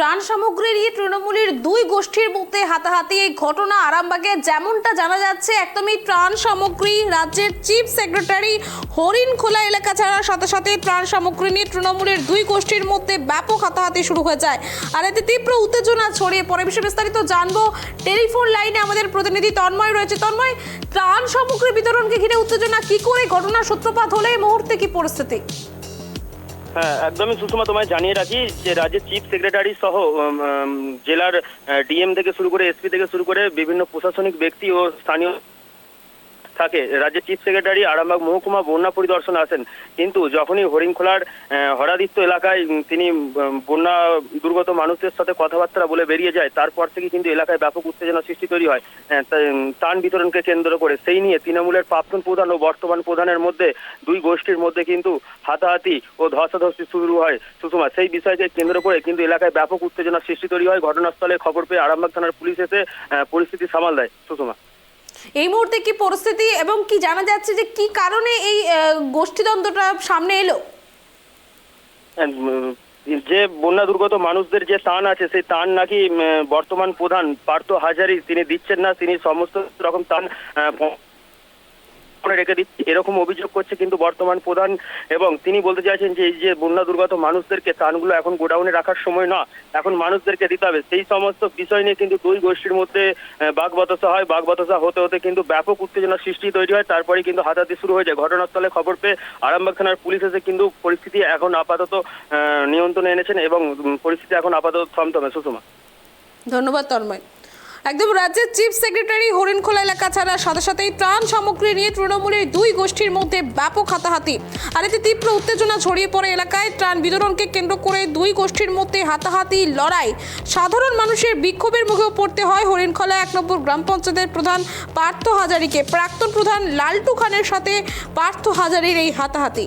ত্রাণ সামগ্রী নিয়ে তৃণমূলের দুই গোষ্ঠীর মধ্যে হাতাহাতি এই ঘটনা আরামবাগে যেমনটা জানা যাচ্ছে, একদমই ত্রাণ সামগ্রী রাজ্যের চিফ সেক্রেটারি হরিণ খোলা এলাকা ছাড়ার সাথে সাথে ত্রাণ সামগ্রী নিয়ে তৃণমূলের দুই গোষ্ঠীর মধ্যে ব্যাপক হাতাহাতি শুরু হয়ে যায়। আর এতে তীব্র উত্তেজনা ছড়িয়ে পরে বিষয়ে বিস্তারিত জানব টেলিফোন লাইনে আমাদের প্রতিনিধি তন্ময় রয়েছে। তন্ময়, ত্রাণ সামগ্রী বিতরণকে ঘিরে উত্তেজনা কি করে? ঘটনার সূত্রপাত হলে এই মুহূর্তে কি পরিস্থিতি? হ্যাঁ একদমই সুষমা, তোমায় জানিয়ে রাখি যে রাজ্যের চিফ সেক্রেটারি সহ জেলার ডিএম থেকে শুরু করে এসপি থেকে শুরু করে বিভিন্ন প্রশাসনিক ব্যক্তি ও স্থানীয় থাকে। রাজ্যের চিফ সেক্রেটারি আরামবাগ মহকুমা বন্যা পরিদর্শনে আসেন। কিন্তু যখনই হরিণখোলার হরাদিত্য এলাকায় তিনি বন্যা দুর্গত মানুষদের সাথে কথাবার্তা বলে বেরিয়ে যায়, তারপর থেকে কিন্তু এলাকায় ব্যাপক উত্তেজনা সৃষ্টি তৈরি হয়। ত্রাণ বিতরণকে কেন্দ্র করে। সেই নিয়ে তৃণমূলের প্রাক্তন প্রধান ও বর্তমান প্রধানের মধ্যে, দুই গোষ্ঠীর মধ্যে কিন্তু হাতাহাতি ও ধস্তাধস্তি শুরু হয় সুষমা। সেই বিষয়কে কেন্দ্র করে কিন্তু এলাকায় ব্যাপক উত্তেজনা সৃষ্টি তৈরি হয়। ঘটনাস্থলে খবর পেয়ে আরামবাগ থানার পুলিশ এসে পরিস্থিতি সামাল দেয় সুষমা। এই মুহূর্তে কি পরিস্থিতি এবং কি জানা যাচ্ছে যে কি কারণে এই গোষ্ঠীদ্বন্দ্বটা সামনে এলো? যে বন্যা দুর্গত মানুষদের যে তান আছে, সেই তান নাকি বর্তমান প্রধান পার্থ হাজারি, তিনি দিচ্ছেন না, তিনি সমস্ত রকম তান আহ, রেখে দিচ্ছে। এরকম অভিযোগ করছে কিন্তু বর্তমান প্রধান এবং তিনি বলতে চাইছেন যে এই যে বন্যা দুর্গত মানুষদেরকে তানগুলো এখন গোডাউনে রাখার সময় না এখন মানুষদেরকে দিতে হবে। সেই সমস্ত বিষয় নিয়ে কিন্তু দুই গোষ্ঠীর মধ্যে বাগবতসা হয়। বাগবতসা হতে হতে কিন্তু ব্যাপক উত্তেজনা সৃষ্টি তৈরি হয়। তারপরে কিন্তু হাতাহাতি শুরু হয়ে যায়। ঘটনাস্থলে খবর পেয়ে আরামবাগ থানার পুলিশ এসে কিন্তু পরিস্থিতি এখন আপাতত নিয়ন্ত্রণে এনেছেন এবং পরিস্থিতি এখন আপাতত থমথমে। সুষমা। ধন্যবাদ তন্ময়। একদম রাজ্যের চিফ সেক্রেটারি হরিণখোলা এলাকা ছাড়া সাথে সাথেই ত্রাণ সামগ্রী নিয়ে তৃণমূলের দুই গোষ্ঠীর মধ্যে ব্যাপক হাতাহাতি। আর এতে তীব্র উত্তেজনা ছড়িয়ে পড়ে এলাকায় ত্রাণ বিতরণকে কেন্দ্র করে দুই গোষ্ঠীর মধ্যে হাতাহাতি লড়াই। সাধারণ মানুষের বিক্ষোভের মুখেও পড়তে হয় হরিণখোলা এক নম্বর গ্রাম পঞ্চায়েতের প্রধান পার্থ হাজারিকে। প্রাক্তন প্রধান লালটু খানের সাথে পার্থ হাজারির এই হাতাহাতি।